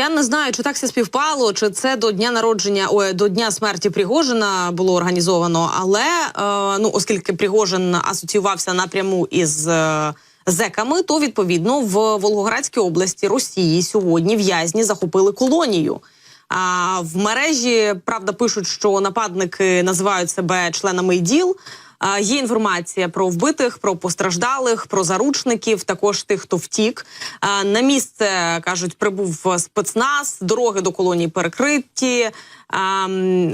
Я не знаю, чи так все співпало, чи це до дня народження, ой, до дня смерті Пригожина було організовано. Але е, ну, оскільки Пригожин асоціювався напряму із е, зеками, то відповідно в Волгоградській області Росії сьогодні в'язні захопили колонію. А в мережі правда пишуть, що нападники називають себе членами іділ. Є інформація про вбитих, про постраждалих, про заручників, також тих, хто втік. На місце кажуть, прибув спецназ, дороги до колонії перекриті.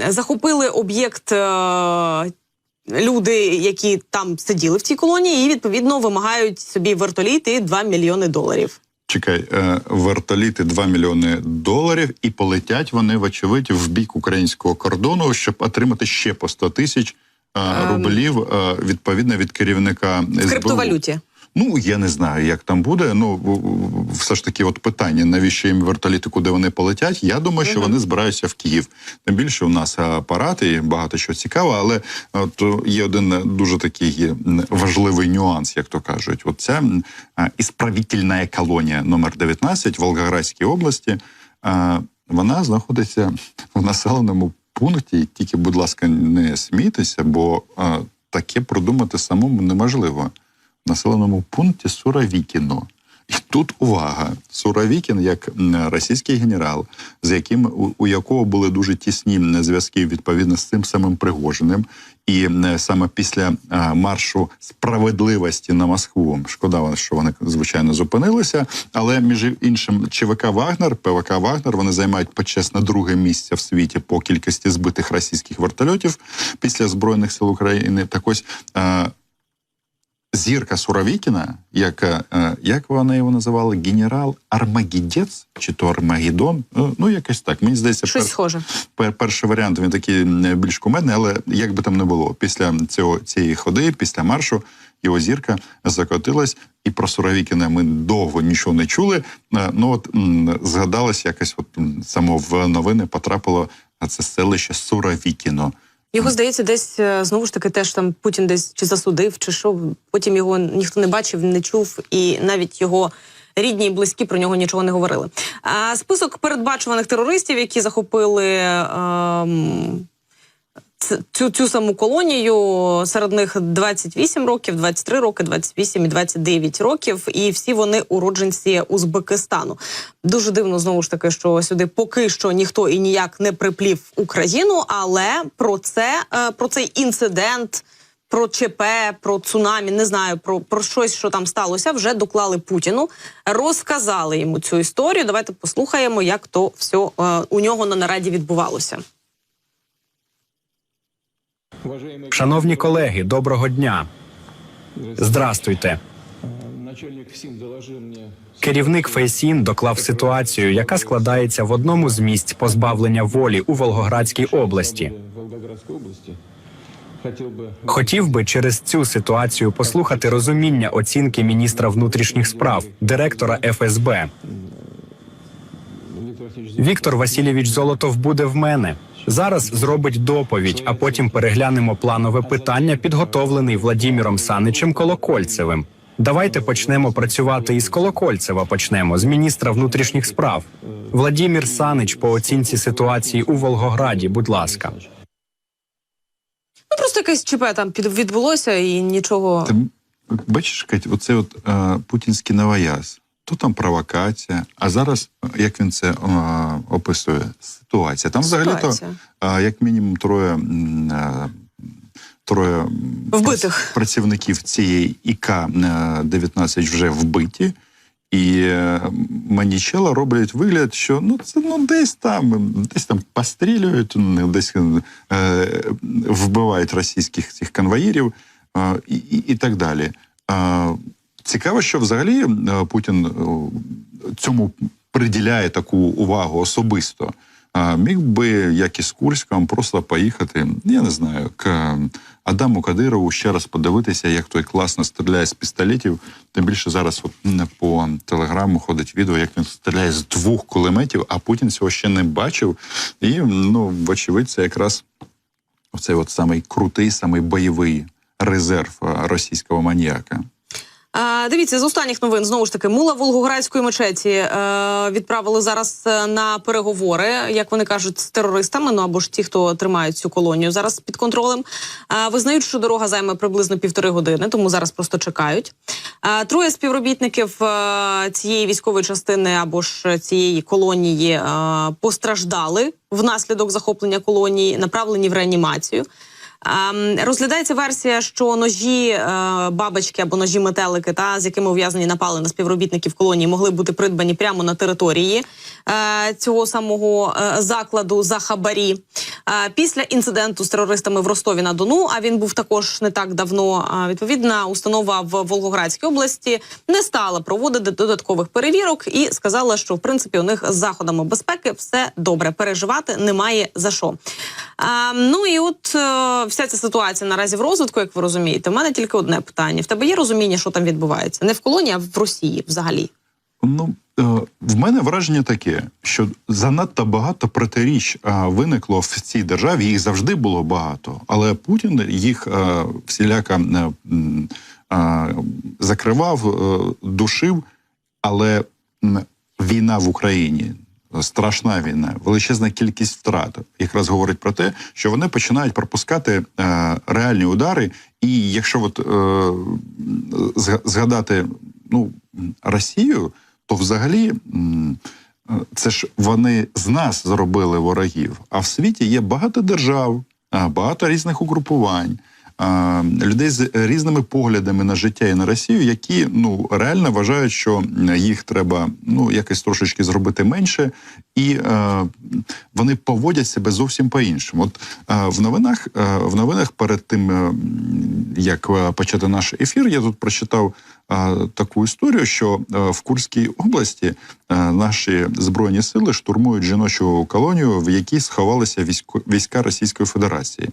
Захопили об'єкт. е, Люди, які там сиділи в цій колонії, і відповідно вимагають собі вертоліт і 2 мільйони доларів. Чекай, е, вертоліти 2 мільйони доларів, і полетять вони, вочевидь, в бік українського кордону, щоб отримати ще по 100 тисяч е, рублів відповідно від керівника В криптовалюті. Ну я не знаю, як там буде. Ну все ж таки, от питання, навіщо їм вертоліти, куди вони полетять? Я думаю, що вони збираються в Київ. Тим більше у нас апарати, і багато чого цікавого, але от є один дуже такий важливий нюанс, як то кажуть. От ця м, е, ісправительна колонія номер 19 в Волгоградській області. Вона знаходиться в населеному пункті. Тільки, будь ласка, не смійтеся, бо е, таке продумати самому неможливо в населеному пункті Суровікіно. І тут увага: Суровікін, як російський генерал, з яким у, у якого були дуже тісні зв'язки відповідно з цим самим Пригожиним, і саме після маршу справедливості на Москву, шкода, що вони звичайно зупинилися. Але між іншим, ЧВК Вагнер, ПВК Вагнер, вони займають почесне друге місце в світі по кількості збитих російських вертольотів після збройних сил України. Так ось. Зірка Суровікіна, яка е, як вони його називали, генерал Армагідець, чи то Армагеддон, Е, ну якось так. Мені здається, Щось пер- схоже. пер- перший варіант він такий м, більш кумедний, але як би там не було, після цього цієї ходи, після маршу, його зірка закотилась, і про Суровікіна ми довго нічого не чули. Е, Ну от згадалось якось, от само в новини потрапило це селище Суровікіно. Його здається, десь е, знову ж таки теж там Путін десь чи засудив, чи що. Потім його ніхто не бачив, не чув, і навіть його рідні і близькі про нього нічого не говорили. А список передбачуваних терористів, які захопили. ем, Цю, цю саму колонію серед них 28 років, 23 роки, 28 і 29 років, і всі вони уродженці Узбекистану. Дуже дивно знову ж таки, що сюди поки що ніхто і ніяк не приплів Україну, але про це е, про цей інцидент, про ЧП, про цунамі, не знаю, про, про щось, що там сталося, вже доклали Путіну, розказали йому цю історію. Давайте послухаємо, як то все у нього на нараді відбувалося. Шановні колеги, доброго дня. Здрастуйте. Керівник Фейсін доклав ситуацію, яка складається в одному з місць позбавлення волі у Волгоградській області. Хотів би через цю ситуацію послухати розуміння оцінки міністра внутрішніх справ, директора ФСБ. Віктор Васильович Золотов буде в мене. Зараз зробить доповідь, а потім переглянемо планове питання, підготовлений Владіміром Саничем Колокольцевим. Давайте почнемо працювати із Колокольцева. Почнемо з міністра внутрішніх справ. Владімір Санич по оцінці ситуації у Волгограді. Будь ласка. Ну просто якесь ЧП там відбулося і нічого. Ти бачиш, Кать, оце от е, путінський новояз. То там провокація, а зараз, е, як він це е, описує, ситуація. Там взагалі-то, е, як мінімум, троє. Троє Вбитих. працівників цієї ІК-19 вже вбиті, і манічела роблять вигляд, що ну це ну десь там, десь там пострілюють, ну, десь е, вбивають російських цих конвоїрів е, і, і, і так далі. Е, цікаво, що взагалі е, Путін е, цьому приділяє таку увагу особисто. Міг би, як і з Курськом, просто поїхати, я не знаю, к Адаму Кадирову ще раз подивитися, як той класно стріляє з пістолетів. Тим більше зараз от по телеграму ходить відео, як він стріляє з двох кулеметів, а Путін цього ще не бачив. І ну, вочевидь, це якраз оцей от самий крутий, самий бойовий резерв російського маніяка. Дивіться, з останніх новин знову ж таки мула Волгоградської мечеті е, відправили зараз е, на переговори, як вони кажуть, з терористами. Ну або ж ті, хто тримають цю колонію зараз під контролем. Визнають, що дорога займе приблизно півтори години, тому зараз просто чекають. Троє співробітників е, цієї військової частини або ж цієї колонії постраждали внаслідок захоплення колонії, направлені в реанімацію. Ем, Розглядається версія, що ножі е, бабочки або ножі метелики, та з якими ув'язнені напали на співробітників колонії, могли бути придбані прямо на території е, цього самого е, закладу за хабарі. Після інциденту з терористами в Ростові на Дону, а він був також не так давно. відповідна установа в Волгоградській області не стала проводити додаткових перевірок і сказала, що в принципі у них з заходами безпеки все добре. Переживати немає за що. Ну і от вся ця ситуація наразі в розвитку, як ви розумієте. У мене тільки одне питання: в тебе є розуміння, що там відбувається? Не в колонії, а в Росії взагалі. Ну е, в мене враження таке, що занадто багато протиріч е, виникло в цій державі. Їх завжди було багато, але Путін їх е, е, закривав, душив. Але війна в Україні. Страшна війна, величезна кількість втрат, якраз говорить про те, що вони починають пропускати е, реальні удари. І якщо от, е, згадати ну, Росію, то взагалі е, це ж вони з нас зробили ворогів. А в світі є багато держав, багато різних угрупувань. Людей з різними поглядами на життя і на Росію, які ну реально вважають, що їх треба ну якось трошечки зробити менше, і е, вони поводять себе зовсім по-іншому. От е, в новинах е, в новинах перед тим, е, як е, почати наш ефір, я тут прочитав е, таку історію, що е, в Курській області е, наші збройні сили штурмують жіночу колонію, в якій сховалися війська Російської Федерації.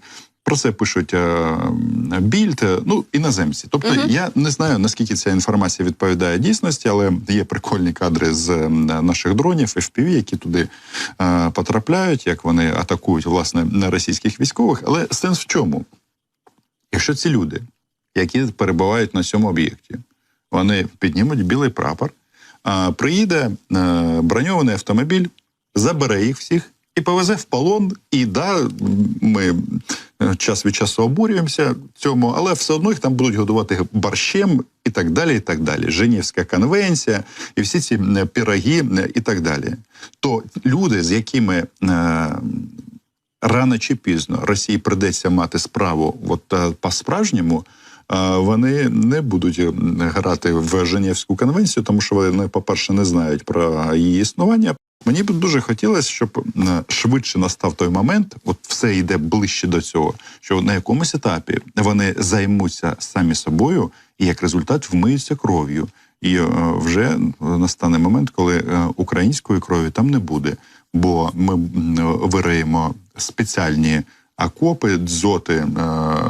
Про це пишуть е, більд, е, ну іноземці. Тобто я не знаю наскільки ця інформація відповідає дійсності, але є прикольні кадри з е, наших дронів FPV, які туди е, потрапляють, як вони атакують власне на російських військових. Але сенс в чому? Якщо ці люди, які перебувають на цьому об'єкті, вони піднімуть білий прапор, а приїде е, броньований автомобіль, забере їх всіх і повезе в полон. І да, ми е, час від часу обурюємося цьому, але все одно їх там будуть годувати борщем і так далі. і так далі. Женівська конвенція і всі ці е, піроги і так далі. То люди, з якими рано чи пізно Росії придеться мати справу от е, по-справжньому. Вони не будуть е, грати в Женевську конвенцію, тому що вони, по-перше, не знають про її існування. Мені б дуже хотілося, щоб е, швидше настав той момент, от все йде ближче до цього, що на якомусь етапі вони займуться самі собою і як результат вмиються кров'ю. І е, вже настане момент, коли української крові там не буде, бо ми вириємо спеціальні окопи, дзоти,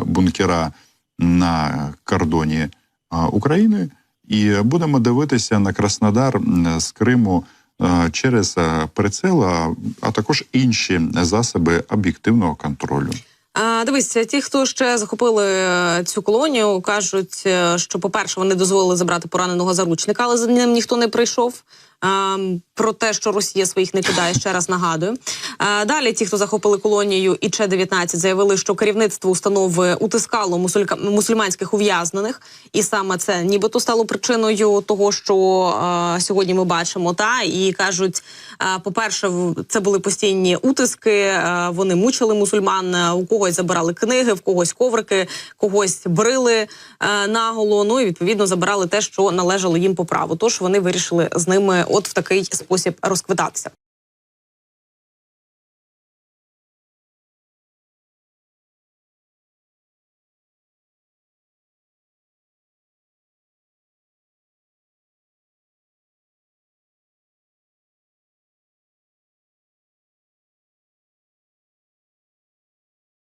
бункера на кордоні України, і будемо дивитися на Краснодар з Криму через прицел, а- також інші засоби об'єктивного контролю. Дивись, ті, хто ще захопили е, цю колонію, кажуть, е, що, по-перше, вони дозволили забрати пораненого заручника, але за ним ніхто не прийшов. А, про те, що Росія своїх не кидає, ще раз нагадую. Далі ті, хто захопили колонію і Че-19, заявили, що керівництво установи утискало мусулька... мусульманських ув'язнених, і саме це нібито стало причиною того, що а, сьогодні ми бачимо. Та і кажуть, а, по-перше, в- це були постійні утиски. вони мучили мусульман. У когось забирали книги, в когось коврики, когось брили а, наголо. Ну і відповідно забирали те, що належало їм по праву. Тож вони вирішили з ними, от в такий спосіб розквитатися.